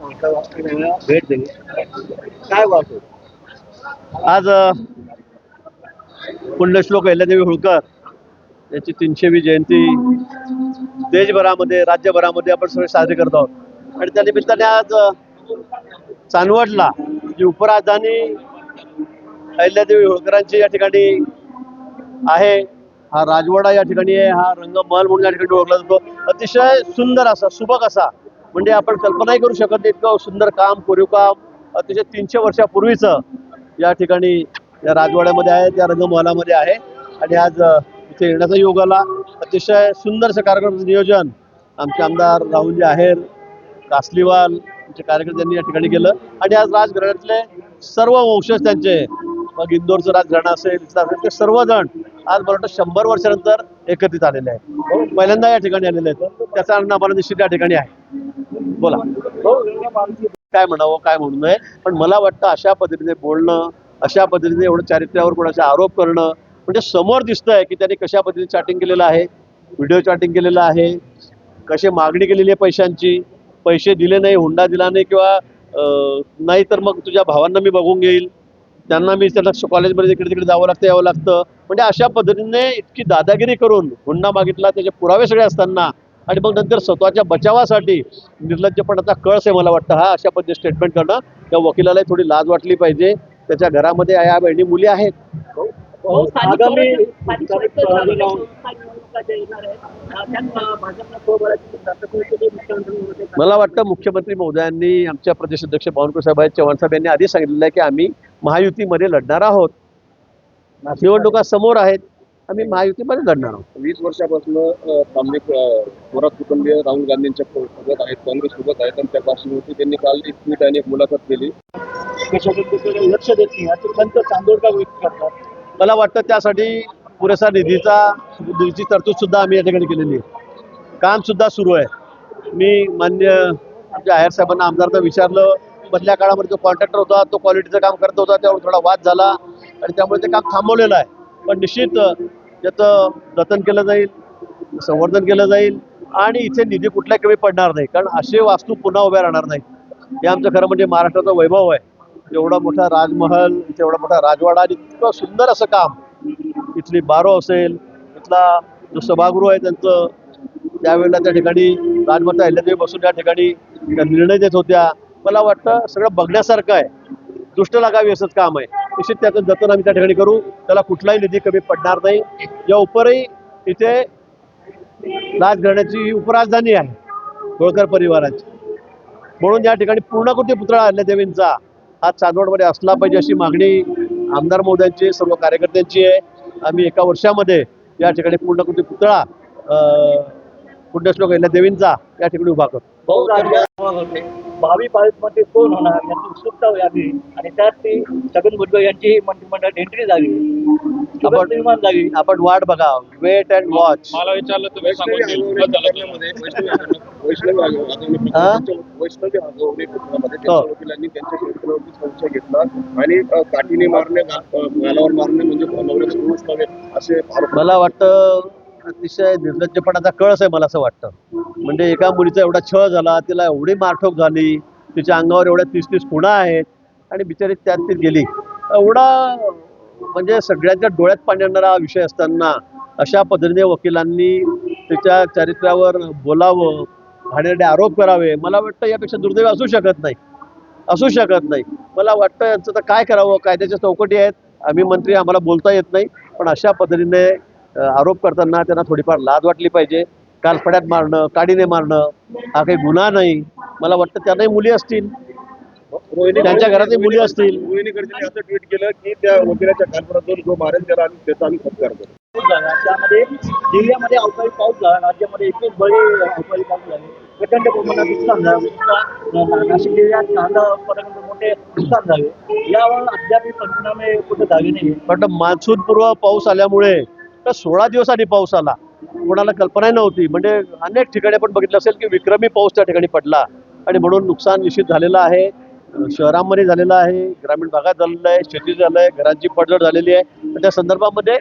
भेट दिली काय आज पुण्यश्लोक अहिल्यादेवी होळकर याची तीनशेवी जयंती देशभरामध्ये राज्यभरामध्ये आपण सगळे साजरे करत आहोत. आणि त्या निमित्ताने आज चांदवडला जी उपराजधानी अहिल्यादेवी होळकरांची या ठिकाणी आहे हा राजवाडा या ठिकाणी आहे हा रंगमहल म्हणून या ठिकाणी ओळखला जातो. अतिशय सुंदर असा सुबक असा म्हणजे आपण कल्पनाही करू शकत नाही इतकं सुंदर काम कोरीव काम अतिशय तीनशे वर्षापूर्वीचं या ठिकाणी या राजवाड्यामध्ये आहे त्या रंगमहलामध्ये आहे. आणि आज इथे येण्याचा योग आला. अतिशय सुंदरसं कार्यक्रमाचं नियोजन. आमचे आमदार राहुलजी आहेर कासलीवाल यांचे कार्यकर्त्यांनी या ठिकाणी केलं. आणि आज राजघराण्यातले सर्व वंशज त्यांचे मग इंदोरचं राजघराणं असेल इथलं असेल ते सर्वजण आज मला वाटतं शंभर वर्षानंतर एकत्रित आलेले आहेत. हो, पहिल्यांदा या ठिकाणी आलेले आहेत. त्याचा आनंद आम्हाला निश्चित या ठिकाणी आहे. बोला. हो, काय म्हणावं काय म्हणू नये. पण मला वाटतं अशा पद्धतीने बोलणं अशा पद्धतीने एवढं चारित्र्यावर कोणाचा आरोप करणं म्हणजे समोर दिसतंय की त्यांनी कशा पद्धतीने चॅटिंग केलेलं आहे व्हिडिओ चॅटिंग केलेलं आहे कशी मागणी केलेली आहे पैशांची पैसे दिले नाही हुंडा दिला नाही किंवा नाही तर मग तुझ्या भावांना मी बघून घेईल. त्यांना मी त्यांना कॉलेजमध्ये इकडे तिकडे जावं लागतं यावं लागतं. म्हणजे अशा पद्धतीने इतकी दादागिरी करून हुंडा मागितला त्याचे पुरावे सगळे असताना आणि मग नंतर स्वतःच्या बचावासाठी निर्लज्जपणाचा कळस आहे मला वाटतं. हा अशा पद्धतीने स्टेटमेंट करणं त्या वकिलाला थोडी लाज वाटली पाहिजे. त्याच्या घरामध्ये या बहिणी मुली आहेत. आगामी. मला वाटतं मुख्यमंत्री महोदयांनी आमच्या प्रदेश अध्यक्ष बावनकुळे साहेब आहेत. चव्हाण साहेब यांनी आधी सांगितलेलं आहे की आम्ही महायुतीमध्ये लढणार आहोत. निवडणुका समोर आहेत. आम्ही महायुतीमध्ये लढणार आहोत. वीस वर्षापासून तांबे थोरात कुटुंबीय राहुल गांधींच्या सो- सोबत आहेत काँग्रेस सोबत आहेत आणि त्या पार्श्वभूमीवर त्यांनी काल एक ट्विट आणि एक मुलाखत केली. कशाकडे लक्ष देत नाही. याची खंत चांदोडकर व्यक्त करतात. मला वाटतं त्यासाठी पुरेसा निधीचा निधीची तरतूद सुद्धा आम्ही या ठिकाणी केलेली आहे. काम सुद्धा सुरू आहे. मी मान्य आमच्या आहेर साहेबांना आमदारांना विचारलं. मधल्या काळामध्ये जो कॉन्ट्रॅक्टर होता तो क्वालिटीचं काम करत होता. त्यावर थोडा वाद झाला. आणि त्यामुळे ते काम थांबवलेलं आहे. पण निश्चित त्याचं जतन केलं जाईल संवर्धन केलं जाईल आणि इथे निधी कुठल्या कमी पडणार नाही. कारण असे वास्तू पुन्हा उभ्या राहणार नाही हे आमचं खरं म्हणजे महाराष्ट्राचा वैभव आहे. एवढा मोठा राजमहल इथे एवढा मोठा राजवाडा आणि इतकं सुंदर असं काम. इथली बारो असेल इथला जो सभागृह आहे त्यांचं त्यावेळेला त्या ठिकाणी राजमाता अहिल्यादेवी बसून त्या ठिकाणी त्या निर्णय देत होत्या. मला वाटतं सगळं बघण्यासारखं आहे. दृष्ट लागावी असंच काम आहे. निश्चित त्याचं जतन आम्ही त्या ठिकाणी करू. त्याला कुठलाही निधी कमी पडणार नाही. या उपरही इथे राजघराण्याची उपराजधानी आहे होळकर परिवाराची. म्हणून या ठिकाणी पूर्णकृती पुतळा अहिल्यादेवींचा हा चांदवडमध्ये असला पाहिजे अशी मागणी आमदार महोदयांची सर्व कार्यकर्त्यांची आहे. आम्ही एका वर्षामध्ये या ठिकाणी पूर्णकृती पुतळा अं, पुण्यश्लोक अहिल्यादेवींचा या ठिकाणी उभा करतो. भावी पालकमंत्री कोण होणार याची उत्सुकता व्हावी आणि त्यात ती छगन भुजबळ यांची मंत्रिमंडळात एंट्री झाली. आपण- निर्माण झाली. आपण वाट बघा. वेट अँड वॉच मला विचारलं तुम्ही वैष्णवी. वकिलांनी त्यांच्या संशय घेतला आणि काठीने मारणे गालावर मारणे म्हणजे नवऱ्याचा नव्हे असे मला वाटतं अतिशय निर्लज्जपणाचा कळस आहे मला असं वाटतं. म्हणजे एका मुलीचा एवढा छळ झाला तिला एवढी मारठोक झाली तिच्या अंगावर एवढ्या तीस तीस खुणा आहेत आणि बिचारी त्यात ती गेली. एवढा म्हणजे सगळ्यांच्या डोळ्यात पाणी आणणारा विषय असताना अशा पद्धतीने वकिलांनी तिच्या चारित्र्यावर बोलावं भाड्याने आरोप करावे मला वाटतं यापेक्षा दुर्दैव असू शकत नाही. असू शकत नाही. मला वाटतं यांचं तर काय करावं कायद्याच्या चौकटी आहेत. आम्ही मंत्री आम्हाला बोलता येत नाही. पण अशा पद्धतीने आरोप करताना त्यांना थोडीफार लाज वाटली पाहिजे. कालफड्यात मारणं काडीने मारणं हा काही गुन्हा नाही. मला वाटतं त्यांनाही मुली असतील. रोहिणी त्यांच्या घरातही मुली असतील. रोहिणी असं ट्विट केलं की त्या वकिलाच्या कालपणात जाऊन जो मारेल त्याला आम्ही त्याचा आम्ही सत्कार करू. पाऊस झाला त्यामध्ये जिल्ह्यामध्ये अवकाळी पाऊस झाला. राज्यामध्ये एकवीस बळी अवकाळी पाऊस झाले. प्रचंड प्रमाणात नुकसान झालं. नाशिक जिल्ह्यात कांदा उत्पादनाचे मोठे नुकसान झाले. यावर अद्याप पंचनामे कुठे झाले नाही पण मान्सून पूर्व पाऊस आल्यामुळे तर सोळा दिवस आधी पाऊस आला. कोणाला कल्पना नव्हती. म्हणजे अनेक ठिकाणी आपण बघितलं असेल की विक्रमी पाऊस त्या ठिकाणी पडला. आणि म्हणून नुकसान निश्चित झालेलं आहे. शहरांमध्ये झालेलं आहे ग्रामीण भागात झालेलं आहे शेती झालं आहे घरांची पडझड झालेली आहे. त्या संदर्भामध्ये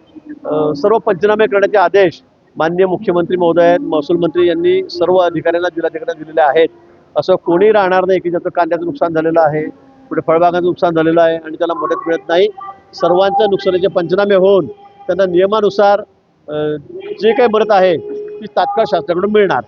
सर्व पंचनामे करण्याचे आदेश माननीय मुख्यमंत्री महोदय महसूल मंत्री यांनी सर्व अधिकाऱ्यांना जिल्हाधिकाऱ्यांना दिलेले आहेत. असं कोणी राहणार नाही की ज्याचं कांद्याचं नुकसान झालेलं आहे कुठे फळबागाचं नुकसान झालेलं आहे आणि त्याला मदत मिळत नाही. सर्वांच्या नुकसानाचे पंचनामे होऊन त्यांना नियमानुसार जे काही मदत आहे ती तात्काळ शासनाकडून मिळणार.